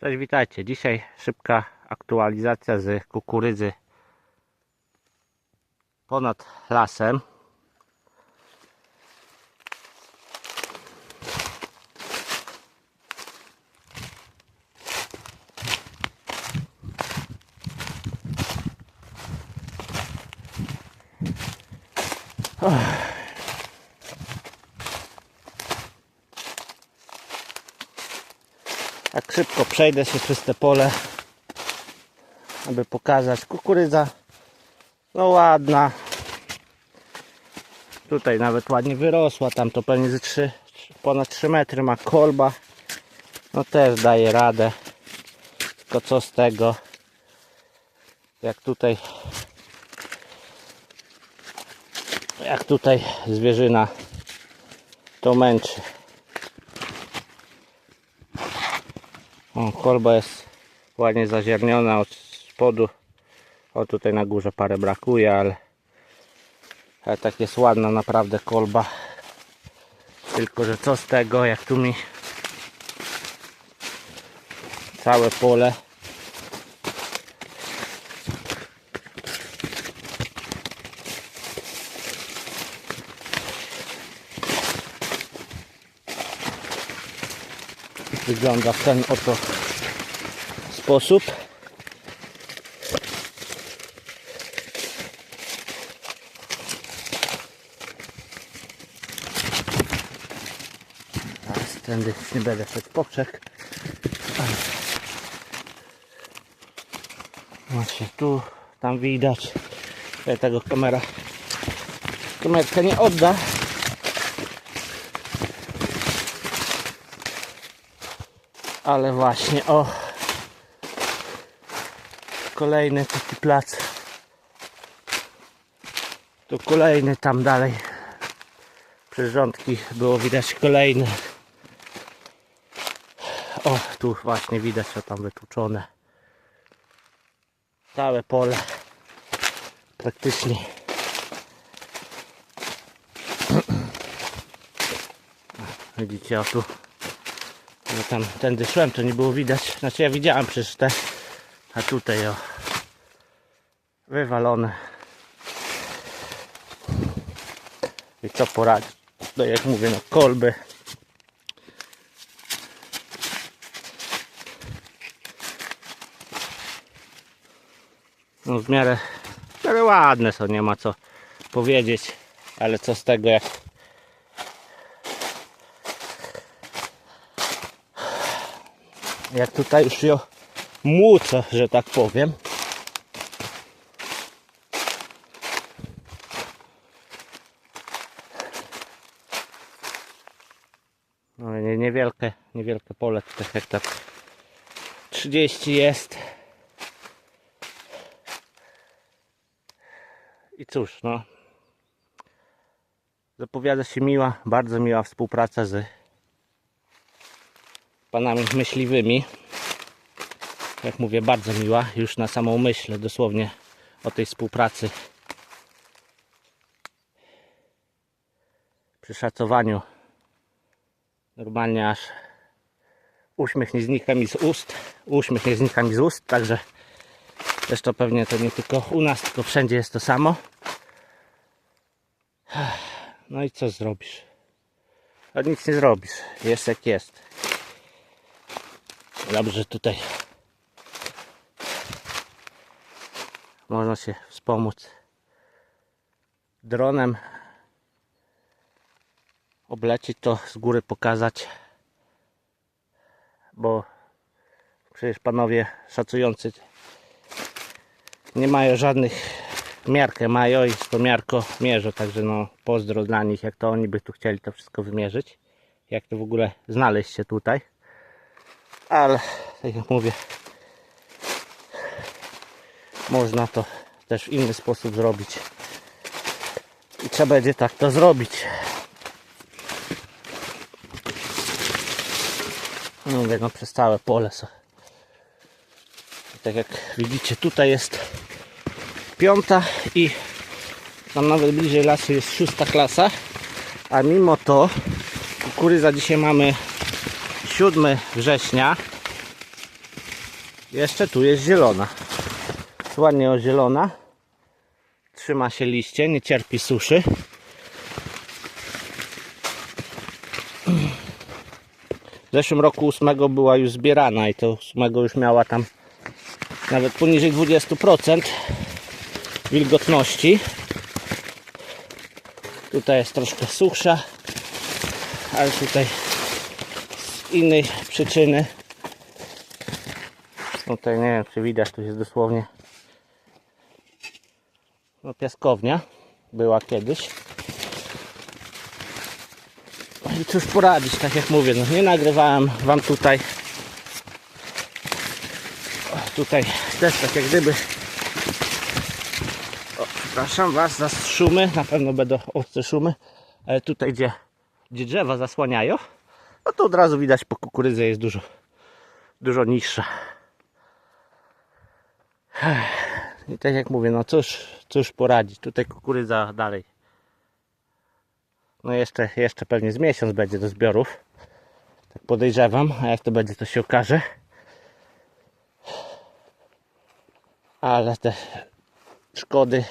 Cześć, witajcie. Dzisiaj szybka aktualizacja z kukurydzy ponad lasem. Tak szybko przejdę się przez te pole, aby pokazać. Kukurydza, no ładna. Tutaj nawet ładnie wyrosła, tam to pewnie ze 3, ponad 3 metry ma kolba. No też daje radę. Tylko co z tego? Jak tutaj jak tutaj zwierzyna to męczy. O, kolba jest ładnie zazierniona od spodu. O, tutaj na górze parę brakuje, ale, ale tak jest ładna naprawdę kolba. Tylko, że co z tego, jak tu mi całe pole wygląda w ten oto sposób. Teraz tędy nie będę szedł poprzek. Właśnie tu, tam widać. Tutaj tego kamera kamerka nie odda. Ale właśnie, o kolejny taki plac. Tu kolejny tam dalej. Przez rządki było widać kolejny. O, tu właśnie widać o tam wytłuczone. Całe pole. Praktycznie. Widzicie, o tu no tam tędy szłem, to nie było widać. Znaczy ja widziałem przecież te, a tutaj o wywalone. I co poradzić? No jak mówię, no kolby. No w miarę, w miarę ładne są, nie ma co powiedzieć. Ale co z tego jak jak tutaj już ją młócę, że tak powiem. No nie, niewielkie, niewielkie pole, tutaj hektar 30 jest. I cóż, no. Zapowiada się miła, bardzo miła współpraca z panami myśliwymi. Jak mówię, bardzo miła. Już na samą myśl dosłownie o tej współpracy. Przy szacowaniu normalnie aż uśmiech nie znika mi z ust. Uśmiech nie znika mi z ust, także też to pewnie to nie tylko u nas, tylko wszędzie jest to samo. No i co zrobisz? A nic nie zrobisz. Jest jak jest. Dobrze, że tutaj można się wspomóc dronem. Oblecić to z góry pokazać. Bo przecież panowie szacujący nie mają żadnych miarkę mają i to miarko mierzą, także no pozdro dla nich, jak to oni by tu chcieli to wszystko wymierzyć. Jak to w ogóle znaleźć się tutaj ale tak jak mówię można to też w inny sposób zrobić. I trzeba będzie tak to zrobić. No mówię no przez całe pole są I tak jak widzicie tutaj jest piąta i tam nawet bliżej lasu jest szósta klasa. A mimo to kukurydza dzisiaj mamy 7 września Jeszcze tu jest zielona. Ładnie ozielona. Trzyma się liście, nie cierpi suszy. W zeszłym roku 8 była już zbierana i to 8 już miała tam nawet poniżej 20% wilgotności. Tutaj jest troszkę suchsza, ale tutaj innej przyczyny. Tutaj nie wiem czy widać, tu jest dosłownie no, piaskownia. Była kiedyś. No I cóż poradzić, tak jak mówię, no nie nagrywałem wam tutaj tutaj też tak jak gdyby o, przepraszam was za szumy, na pewno będą ostre szumy, ale tutaj gdzie, gdzie drzewa zasłaniają, no to od razu widać po kukurydze jest dużo dużo niższa. I tak jak mówię, no cóż, cóż poradzić, tutaj kukurydza dalej no jeszcze, jeszcze pewnie z miesiąc będzie do zbiorów. Tak podejrzewam, a jak to będzie, to się okaże. Ale te szkody,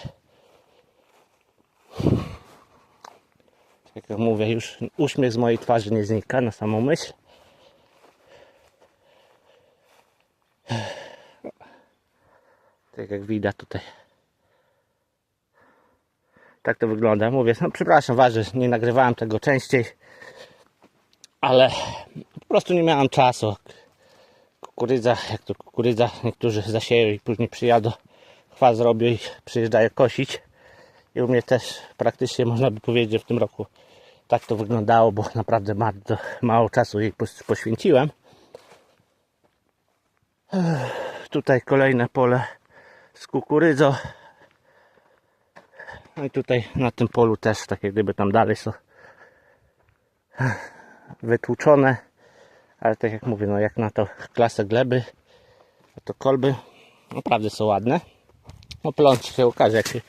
jak mówię, już uśmiech z mojej twarzy nie znika na samą myśl. Tak jak widać tutaj tak to wygląda. Mówię, no przepraszam was, że nie nagrywałem tego częściej, ale po prostu nie miałem czasu. Kukurydza, jak to kukurydza, niektórzy zasieją i później przyjadą, chwas zrobią i przyjeżdżają kosić. I u mnie też praktycznie można by powiedzieć, że w tym roku tak to wyglądało, bo naprawdę bardzo mało czasu jej poświęciłem. Tutaj kolejne pole z kukurydzą. No i tutaj na tym polu też, tak jak gdyby tam dalej są wytłuczone. Ale tak jak mówię, no jak na to klasę gleby, to kolby naprawdę są ładne. No pląć się okaże, jak się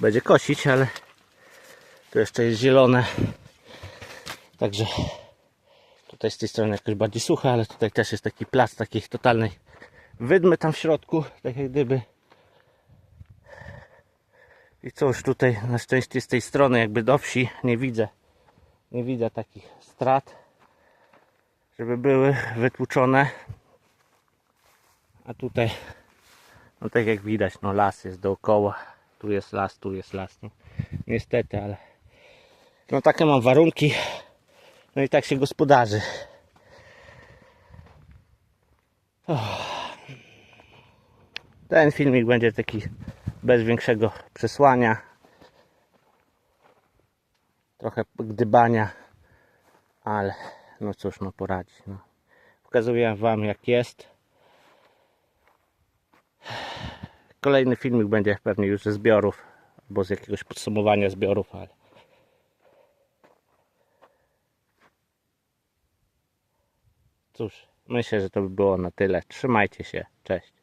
będzie kosić, ale tu jeszcze jest zielone. Także tutaj z tej strony jakoś bardziej suche, ale tutaj też jest taki plac takiej totalnej wydmy tam w środku, tak jak gdyby. I cóż tutaj na szczęście z tej strony jakby do wsi nie widzę nie widzę takich strat żeby były wytłuczone. A tutaj no tak jak widać no las jest dookoła. Tu jest las, tu jest las no, niestety, ale no takie mam warunki no i tak się gospodarzy ten filmik będzie taki bez większego przesłania. Trochę gdybania, ale no cóż, no poradzić. No. Pokazuję Wam jak jest. Kolejny filmik będzie pewnie już ze zbiorów, albo z jakiegoś podsumowania zbiorów, ale cóż, myślę, że to by było na tyle. Trzymajcie się, cześć.